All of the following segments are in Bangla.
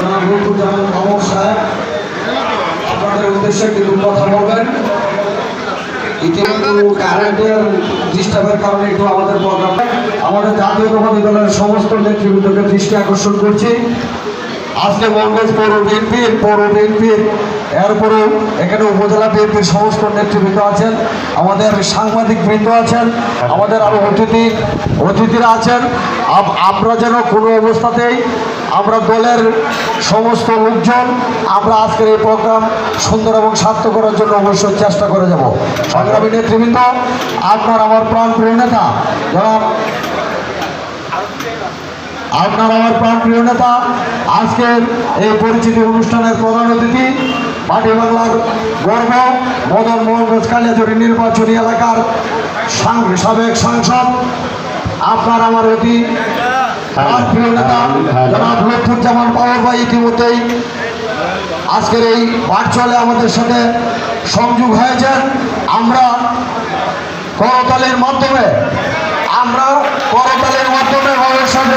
আপনাদের উদ্দেশ্যে কারেন্টের কারণে একটু আমাদের সমস্ত দৃষ্টি আকর্ষণ করছি। পৌর এরপরেও এখানে উপজেলা বিএনপির সমস্ত নেতৃবৃন্দ আছেন, আমাদের সাংবাদিক বৃন্দ আছেন, আমাদের আরও অতিথি অতিথিরা আছেন। আম- আমরা যেন কোনো অবস্থাতেই আমরা দলের সমস্ত লোকজন, আমরা আজকের এই প্রোগ্রাম সুন্দর এবং সার্থক করার জন্য অবশ্যই চেষ্টা করে যাব। সংগ্রামী নেতৃবৃন্দ, আপনার আমার প্রাণপ্রিয় নেতা, জনাব আপনার আমার প্রাণপ্রিয় নেতা, আজকের এই পরিচিতি অনুষ্ঠানের প্রধান অতিথি, মাটি বাংলার গর্ব, মদন মোহনগঞ্জ কালিয়াচুরি নির্বাচনী এলাকার সাবেক সাংসদ, আপনার আমার অতি ভাই ইতিমধ্যেই আজকের এই ভার্চুয়ালে আমাদের সাথে সংযোগ হয়েছেন। আমরা করতালের মাধ্যমে, আমরা করতালের মাধ্যমে বাবার সাথে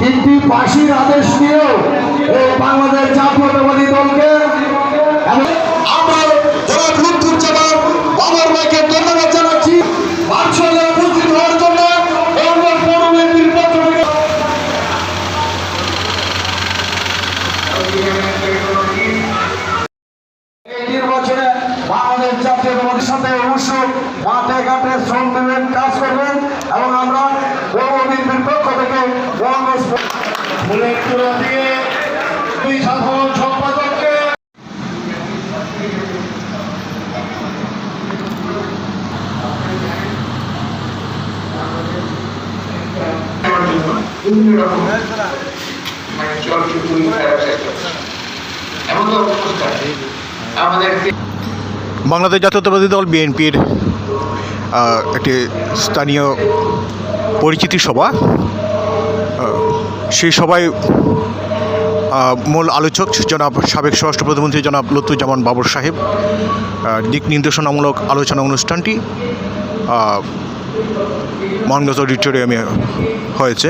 তিনটি ফাঁসির আদেশ নিয়েও এই বাংলাদেশ জাতীয়তাবাদী দলকে আমার জাতীয়তাবাদীর সাথে অবশ্যই মাঠে ঘাটে শ্রম দেবেন কাজ করবেন এবং আমরা পৌর বিএনপির পক্ষ থেকে মহানগর বাংলাদেশ জাতীয়তাবাদী দল বিএনপির একটি স্থানীয় পরিচিতি সভা। সেই সবাই মূল আলোচক জনাব, সাবেক স্বরাষ্ট্র প্রতিমন্ত্রী জনাব লুৎফুজ্জামান বাবর সাহেব দিক নির্দেশনামূলক আলোচনা অনুষ্ঠানটি মহানগঞ্জ অডিটোরিয়ামে হয়েছে।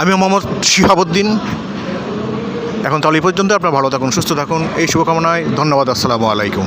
আমি মোহাম্মদ শিহাবুদ্দিন। এখন তাহলে এই পর্যন্ত, আপনারা ভালো থাকুন, সুস্থ থাকুন, এই শুভকামনায় ধন্যবাদ, আসসালামু আলাইকুম।